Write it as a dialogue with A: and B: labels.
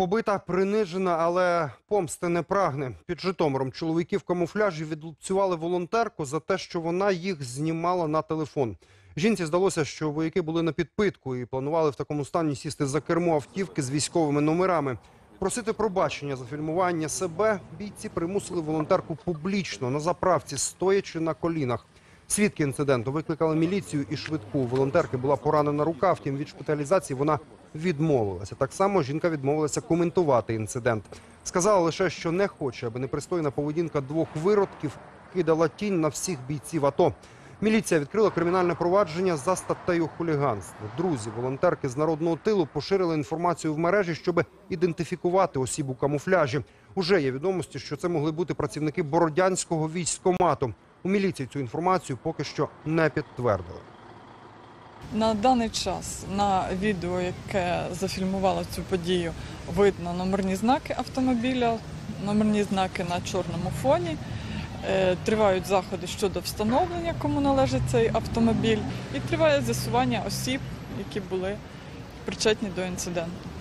A: Побита, принижена, але помсти не прагне. Під Житомиром чоловіки в камуфляжі відлупцювали волонтерку за те, що вона їх знімала на телефон. Жінці здалося, що вояки були на підпитку і планували в такому стані сісти за кермо автівки з військовими номерами. Просити пробачення за фільмування себе бійці примусили волонтерку публічно на заправці, стоячи на колінах. Свідки інциденту викликали міліцію і швидку. Волонтерки була поранена рука, втім від шпиталізації вона відмовилася. Так само жінка відмовилася коментувати інцидент. Сказала лише, що не хоче, аби непристойна поведінка двох виродків кидала тінь на всіх бійців АТО. Міліція відкрила кримінальне провадження за статтею хуліганство. Друзі, волонтерки з народного тилу поширили інформацію в мережі, щоб ідентифікувати осіб у камуфляжі. Уже є відомості, що це могли бути працівники бородянського військкомату. У міліції цю інформацію поки що не підтвердили.
B: На даний час на відео, яке зафільмувало цю подію, видно номерні знаки автомобіля, номерні знаки на чорному фоні. Е, Тривають заходи щодо встановлення, кому належить цей автомобіль, і триває з'ясування осіб, які були причетні до інциденту.